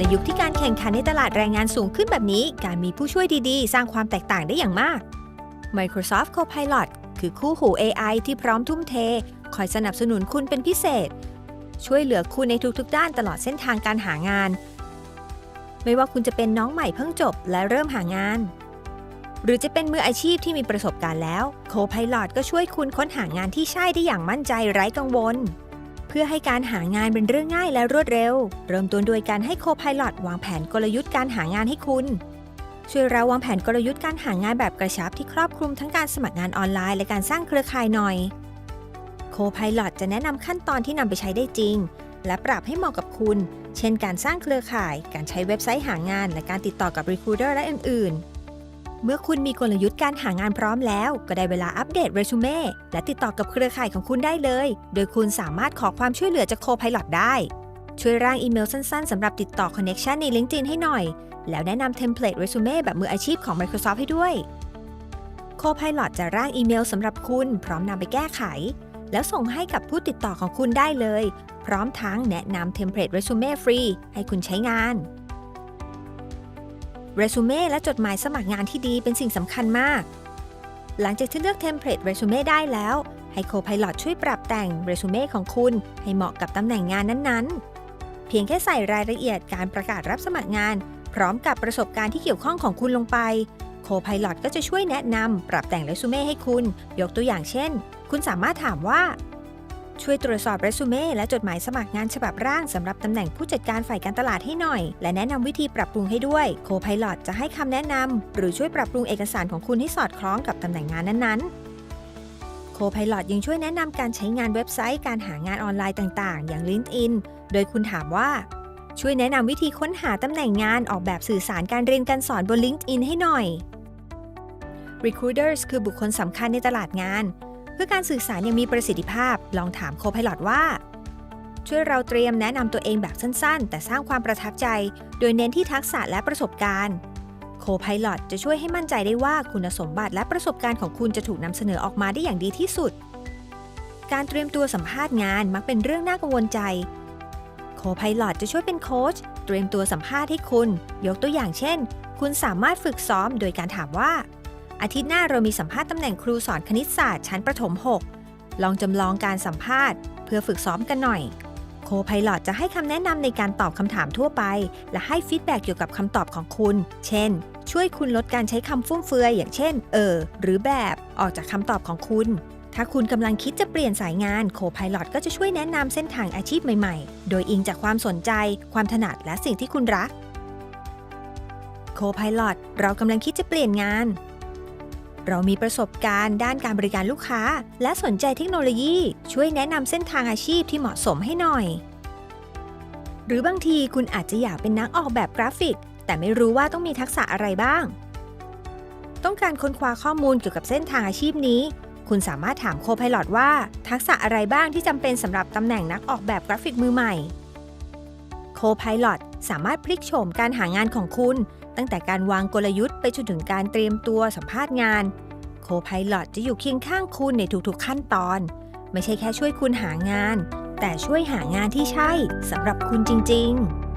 ในยุคที่การแข่งขันในตลาดแรงงานสูงขึ้นแบบนี้ การมีผู้ช่วยดีๆ สร้างความแตกต่างได้อย่างมาก Microsoft Copilot คือคู่หู AI ที่พร้อมทุ่มเท คอยสนับสนุนคุณเป็นพิเศษ ช่วยเหลือคุณในทุกๆ ด้านตลอดเส้นทางการหางาน ไม่ว่าคุณจะเป็นน้องใหม่เพิ่งจบและเริ่มหางาน หรือจะเป็นมืออาชีพที่มีประสบการณ์แล้ว Copilot ก็ช่วยคุณค้นหางานที่ใช่ได้อย่างมั่นใจไร้กังวล เพื่อให้การหางานเป็นเรื่องง่ายและรวดเร็ว เริ่มต้นโดยการให้ Copilot วางแผนกลยุทธ์การหางานให้คุณช่วยเราวางแผนกลยุทธ์การหางานแบบกระชับที่ครอบคลุมทั้งการสมัครงานออนไลน์และการสร้างเครือข่ายหน่อย Copilot จะแนะนำขั้นตอนที่นำไปใช้ได้จริง และปรับให้เหมาะกับคุณ เช่น การสร้างเครือข่าย การใช้เว็บไซต์หางาน และการติดต่อกับ Recruiter และอื่นๆ เมื่อคุณมีกลยุทธ์การหางานพร้อมแล้ว ก็ได้เวลาอัปเดตเรซูเม่และติดต่อกับเครือข่ายของคุณได้เลย โดยคุณสามารถขอความช่วยเหลือจาก Copilot ได้ ช่วยร่างอีเมลสั้นๆสำหรับติดต่อ Connection ใน LinkedIn ให้หน่อย แล้วแนะนำเทมเพลตเรซูเม่แบบมืออาชีพของ Microsoft ให้ด้วย Copilot จะร่างอีเมลสำหรับคุณ พร้อมนำไปแก้ไข แล้วส่งให้กับผู้ติดต่อของคุณได้เลย พร้อมทั้งแนะนำเทมเพลตเรซูเม่ฟรีให้คุณใช้งาน เรซูเม่และจดหมายสมัครงานที่ดีเป็นสิ่งสำคัญมาก หลังจากที่เลือกเทมเพลตเรซูเม่ได้แล้ว ให้ Copilot ช่วยปรับแต่งเรซูเม่ของคุณให้เหมาะกับตำแหน่งงานนั้นๆ เพียงแค่ใส่รายละเอียดการประกาศรับสมัครงาน พร้อมกับประสบการณ์ที่เกี่ยวข้องของคุณลงไป Copilot ก็จะช่วยแนะนำปรับแต่งเรซูเม่ให้คุณ ยกตัวอย่างเช่น คุณสามารถถามว่า ช่วยตรวจสอบเรซูเม่และจดหมายสมัครงานฉบับร่างสำหรับตำแหน่งผู้จัดการฝ่ายการตลาดให้หน่อย และแนะนำวิธีปรับปรุงให้ด้วย Copilot จะให้คำแนะนำหรือช่วยปรับปรุงเอกสารของคุณให้สอดคล้องกับตำแหน่งงานนั้นๆ Copilot ยังช่วยแนะนำการใช้งานเว็บไซต์การหางานออนไลน์ต่างๆ อย่าง LinkedIn โดยคุณถามว่า ช่วยแนะนำวิธีค้นหาตำแหน่งงานออกแบบสื่อสารการเรียนการสอนบน LinkedIn ให้หน่อย Recruiters คือบุคคลสำคัญในตลาดงาน พื่อการสื่อสารยังมีประสิทธิภาพ ลองถาม Copilot ว่า ช่วยเราเตรียมแนะนำตัวเองแบบสั้นๆ แต่สร้างความประทับใจ โดยเน้นที่ทักษะและประสบการณ์ Copilot จะช่วยให้มั่นใจได้ว่าคุณสมบัติและประสบการณ์ของคุณจะถูกนำเสนอออกมาได้อย่างดีที่สุด การเตรียมตัวสัมภาษณ์งานมักเป็นเรื่องน่ากังวลใจ Copilot จะช่วยเป็นโค้ชเตรียมตัวสัมภาษณ์ให้คุณ ยกตัวอย่างเช่น คุณสามารถฝึกซ้อมโดยการถามว่า อาทิตย์หน้าเรามีสัมภาษณ์ตำแหน่งครูสอนคณิตศาสตร์ชั้นประถม 6 ลองจำลองการสัมภาษณ์ เพื่อฝึกซ้อมกันหน่อย โคพ i l o t จะให้คำแนะนำในการตอบคำถามทั่วไป และให้ฟีดแบ็กเกี่ยวกับคำตอบของคุณ เช่น ช่วยคุณลดการใช้คำฟุ่มเฟือย อย่างเช่น เออ หรือแบบ ออกจากคำตอบของคุณ ถ้าคุณกำลังคิดจะเปลี่ยนสายงาน โคพ i l o t ก็จะช่วยแนะนำเส้นทางอาชีพใหม่ๆ โดยอิงจากความสนใจ ความถนัดและสิ่งที่คุณรัก โคพ i l o t เรากำลังคิดจะเปลี่ยนงาน เรามีประสบการณ์ด้านการบริการลูกค้า และสนใจเทคโนโลยี ช่วยแนะนำเส้นทางอาชีพที่เหมาะสมให้หน่อย หรือบางทีคุณอาจจะอยากเป็นนักออกแบบกราฟิก แต่ไม่รู้ว่าต้องมีทักษะอะไรบ้าง ต้องการค้นคว้าข้อมูลเกี่ยวกับเส้นทางอาชีพนี้ คุณสามารถถามโคพ i l o t ว่า ทักษะอะไรบ้างที่จำเป็นสำหรับตำแหน่งนักออกแบบกราฟิกมือใหม่โคพ i l o t สามารถพลิกโฉมการหางานของคุณ ตั้งแต่การวางกลยุทธ์ไปจนถึงการเตรียมตัวสัมภาษณ์งาน โคพายลอตจะอยู่เคียงข้างคุณในทุกๆขั้นตอน ไม่ใช่แค่ช่วยคุณหางาน แต่ช่วยหางานที่ใช่สำหรับคุณจริง ๆ